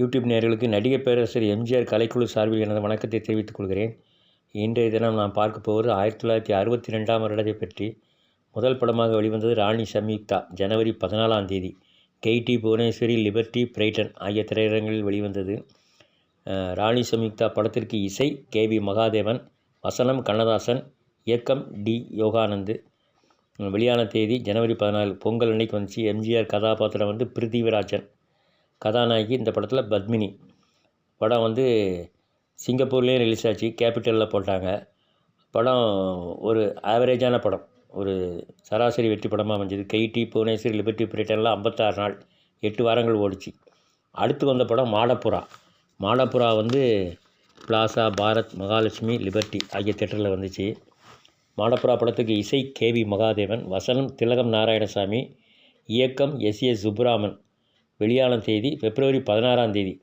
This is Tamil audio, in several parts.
யூடியூப் நேர்களுக்கு நடிகை பேரரசர் எம்ஜிஆர் கலைக்குழு சார்பில் எனது வணக்கத்தை தெரிவித்துக் கொள்கிறேன். இன்றைய தினம் நான் பார்க்க போவது ஆயிரத்தி தொள்ளாயிரத்தி அறுபத்தி ரெண்டாம் வருடத்தை பற்றி. முதல் படமாக வெளிவந்தது ராணி சம்யுக்தா ஜனவரி பதினாலாம் தேதி. கெய்டி புவனேஸ்வரி லிபர்டி பிரைட்டன் ஆகிய திரையரங்களில் வெளிவந்தது. ராணி சம்யுக்தா படத்திற்கு இசை கே வி மகாதேவன் வசனம் கண்ணதாசன் இயக்கம் டி யோகானந்து. வெளியான தேதி ஜனவரி பதினாலு. பொங்கல் அன்னைக்கு வந்துச்சு. எம்ஜிஆர் கதாபாத்திரம் வந்து பிருத்திவிராஜன் கதாநாயகி இந்த படத்தில் பத்மினி. படம் வந்து சிங்கப்பூர்லேயும் ரிலீஸ் ஆச்சு கேபிட்டலில் போட்டாங்க. படம் ஒரு ஆவரேஜான படம். ஒரு சராசரி வெற்றி படமாக அமைஞ்சது. கைடி புவனேஸ்வரி லிபர்ட்டி பிரிட்டனில் ஐம்பத்தாறு நாள் எட்டு வாரங்கள் ஓடிச்சு. அடுத்து வந்த படம் மாடப்புறா. மாடப்புறா வந்து பிளாசா பாரத் மகாலட்சுமி லிபர்ட்டி ஆகிய தேட்டரில் வந்துச்சு. மாடப்புறா படத்துக்கு இசை கேவி மகாதேவன் வசனம் திலகம் நாராயணசாமி இயக்கம் எஸ் ஏ சுப்புராமன் வெளியான தேதி பிப்ரவரி பதினாறாம் தேதி.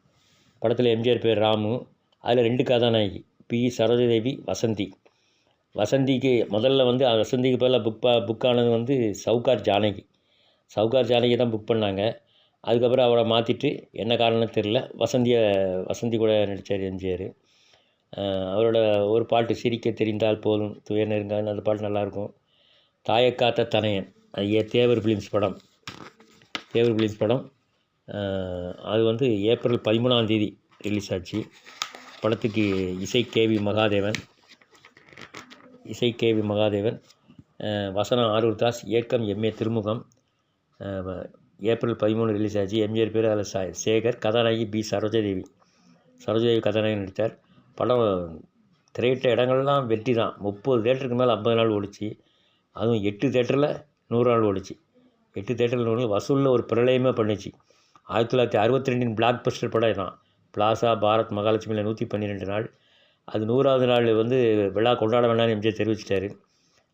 படத்தில் எம்ஜிஆர் பேர் ராமு. அதில் ரெண்டு கதாநாயகி. பி. சரோஜதேவி வசந்தி. வசந்திக்கு முதல்ல வந்து வசந்திக்கு பதிலாக புக் ப புக் ஆனது வந்து சவுகார் ஜானகி. சவுகார் ஜானகி தான் புக் பண்ணாங்க. அதுக்கப்புறம் அவரை மாற்றிட்டு என்ன காரணம்னு தெரில வசந்தியை வசந்தி கூட நடித்தார் எம்ஜிஆர். அவரோட ஒரு பாட்டு சிரிக்க தெரிந்தால் போதும் துயர் நெருங்காதுன்னு அந்த பாட்டு நல்லாயிருக்கும் தாயக்காத்த தனையன் ஐயா ஏ தேவர் ஃபிலிம்ஸ் படம். தேவர் ஃபிலிம்ஸ் படம். அது வந்து ஏப்ரல் பதிமூணாம் தேதி ரிலீஸ் ஆச்சு. படத்துக்கு இசை கேவி மகாதேவன் இசை கேவி மகாதேவன் வசனம் ஆரூர் தாஸ் இயக்கம் எம்ஏ திருமுகம் ஏப்ரல் பதிமூணு ரிலீஸ் ஆச்சு. எம்ஜிஆர் பேர் அதில் சா சேகர் கதாநாயகி பி சரோஜாதேவி. சரோஜாதேவி கதாநாயகி நடித்தார். படம் திரையிட்ட இடங்கள்லாம் வெற்றி தான். முப்பது தேட்டருக்கு மேலே ஐம்பது நாள் ஓடிச்சு. அதுவும் எட்டு தேட்டரில் நூறு நாள் ஓடிச்சு. எட்டு தேட்டரில் ஓடி வசூலில் ஒரு பிரளயமே பண்ணுச்சு. ஆயிரத்தி தொள்ளாயிரத்தி அறுபத்தி ரெண்டின் பிளாக் பஸ்டர் படம் தான் பிளாசா பாரத் மகாலட்சுமியில் நூற்றி பன்னிரெண்டு நாள். அது நூறாவது நாள் வந்து விழா கொண்டாட வேண்டாம்னு எம்ஜிஆர் தெரிவிச்சிட்டாரு.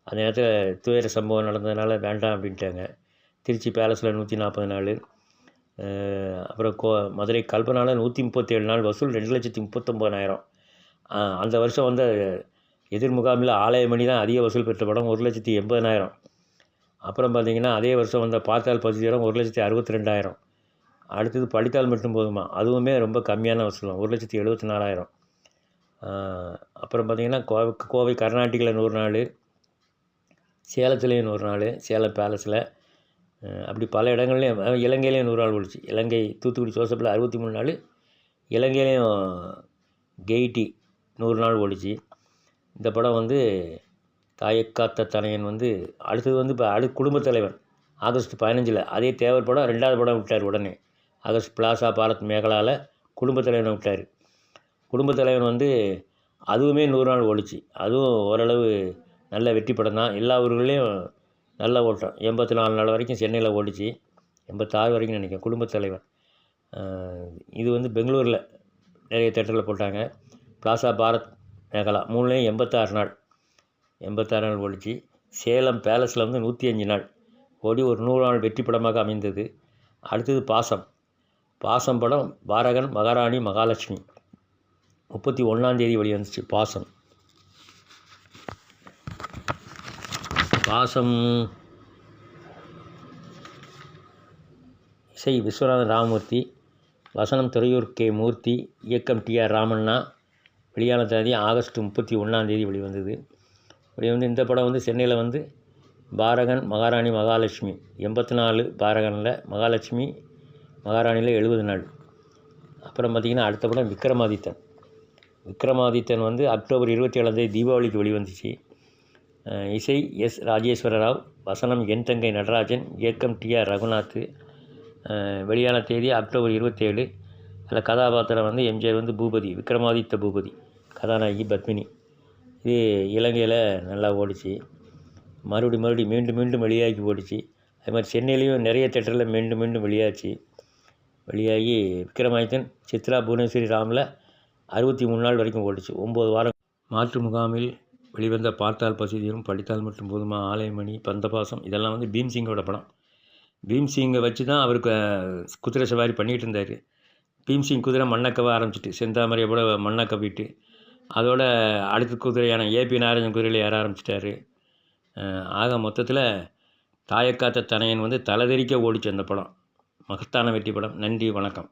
அந்த நேரத்தில் துயர சம்பவம் நடந்ததுனால வேண்டாம் அப்படின்ட்டாங்க. திருச்சி பேலஸில் நூற்றி நாற்பது நாள். அப்புறம் கோ மதுரை கல்பனாவில் நூற்றி முப்பத்தேழு நாள் வசூல் ரெண்டு லட்சத்தி முப்பத்தொம்போதாயிரம் அந்த வருஷம் வந்து எதிர்முகாமில் ஆலயமணி தான் அதிக வசூல் பெற்ற படம் ஒரு லட்சத்தி எண்பதனாயிரம் அப்புறம் பார்த்தீங்கன்னா அதே வருஷம் வந்த பார்த்தால் பதினாயிரம் ஒரு லட்சத்தி அறுபத்தி ரெண்டாயிரம். அடுத்தது படித்தால் மட்டும் போதுமா? அதுவுமே ரொம்ப கம்மியான வசூலம் ஒரு லட்சத்தி எழுபத்தி நாலாயிரம் அப்புறம் பார்த்திங்கன்னா கோவை கோவை கர்நாட்டிக்கில் நூறு நாள் சேலத்துலேயும் நூறு நாள் சேலம் பேலஸில். அப்படி பல இடங்கள்லையும் இலங்கையிலையும் நூறு நாள் ஓடிச்சு இலங்கை தூத்துக்குடி ஜோசப்பில் அறுபத்தி மூணு நாள் இலங்கையிலையும் கெய்டி நூறு நாள் ஓடிச்சு இந்த படம் வந்து தாயக்காத்த தனையன் வந்து அடுத்தது வந்து இப்போ அடு குடும்பத் தலைவன் ஆகஸ்ட் பதினஞ்சில் அதே தேவர் படம் ரெண்டாவது படம் விட்டார் உடனே. அகஸ்ட் பிளாசா பாரத் மேகலாவில் குடும்பத் தலைவனை விட்டார். குடும்பத் தலைவன் வந்து அதுவுமே நூறு நாள் ஓடிச்சு. அதுவும் ஓரளவு நல்ல வெற்றி படம் தான். எல்லா ஊர்களையும் நல்ல ஓட்டம். எண்பத்தி நாலு நாள் வரைக்கும் சென்னையில் ஓடிச்சு. எண்பத்தாறு வரைக்கும் நினைக்கிறேன் குடும்பத் தலைவன். இது வந்து பெங்களூரில் நிறைய தேட்டரில் போட்டாங்க. பிளாசா பாரத் மேகலா மூணுலேயும் எண்பத்தாறு நாள். எண்பத்தாறு நாள் ஓடிச்சு. சேலம் பேலஸில் வந்து நூற்றி அஞ்சு நாள். ஓடி ஒரு நூறு நாள் வெற்றி படமாக அமைந்தது. அடுத்தது பாசம். பாசம் படம் பாரகன் மகாராணி மகாலட்சுமி. முப்பத்தி ஒன்றாந்தேதி வெளிவந்துச்சு பாசம். பாசம். இசை விஸ்வநாதன் ராமமூர்த்தி வசனம் துறையூர் கே. மூர்த்தி இயக்கம் டி. ஆர். ராமண்ணா. வெளியான தேதி ஆகஸ்ட் முப்பத்தி ஒன்றாந்தேதி வெளிவந்தது. வெளிவந்து இந்த படம் வந்து சென்னையில் வந்து பாரகன் மகாராணி மகாலட்சுமி. எண்பத்தி நாலு பாரகனில் மகாலட்சுமி மகாராணியில் எழுபது நாள். அப்புறம் பார்த்திங்கன்னா அடுத்த படம் விக்ரமாதித்தன். விக்ரமாதித்தன் வந்து அக்டோபர் இருபத்தி ஏழாந்தேதி தீபாவளிக்கு வெளிவந்துச்சு. இசை எஸ் ராஜேஸ்வர ராவ் வசனம் என் தங்கை நடராஜன் இயக்கம் டி ஆர் ரகுநாத். வெளியான தேதி அக்டோபர் இருபத்தேழு. அதில் கதாபாத்திரம் வந்து எம்ஜிஆர் வந்து பூபதி விக்ரமாதித்த பூபதி கதாநாயகி பத்மினி. இது இலங்கையில் நல்லா ஓடிச்சு. மறுபடி மறுபடி மீண்டும் மீண்டும் வெளியாகி ஓடிச்சு அது மாதிரி சென்னையிலையும் நிறைய தேட்டரில் மீண்டும் மீண்டும் வெளியாச்சு. வெளியாகி விக்ரமாதித்தன் சித்ரா புவனேஸ்வரி ராமில் அறுபத்தி மூணு நாள் வரைக்கும் ஓடிச்சு. ஒம்பது வாரம் மாற்று முகாமில் வெளிவந்த பார்த்தால் பசிதீரும் படித்தால் மட்டும் போதுமா ஆலயமணி பந்தபாசம் இதெல்லாம் வந்து பீம்சிங்கோட படம். பீம்சிங்கை வச்சு தான் அவருக்கு குதிரை சவாரி பண்ணிகிட்டு இருந்தார். பீம்சிங் குதிரை மண்ணக்கவ ஆரம்பிச்சிட்டு செந்தாமரையை கூட மண்ணக்கவிட்டு அதோட அடுத்த குதிரையான ஏபி நாராயணன் குதிரையில் ஏற ஆரம்பிச்சிட்டாரு. ஆக மொத்தத்தில் தாயக்காத்த தனையன் வந்து தலைதெறிக்க ஓடிச்சு அந்த படம். மகத்தான வெற்றி படம் நன்றி வணக்கம்.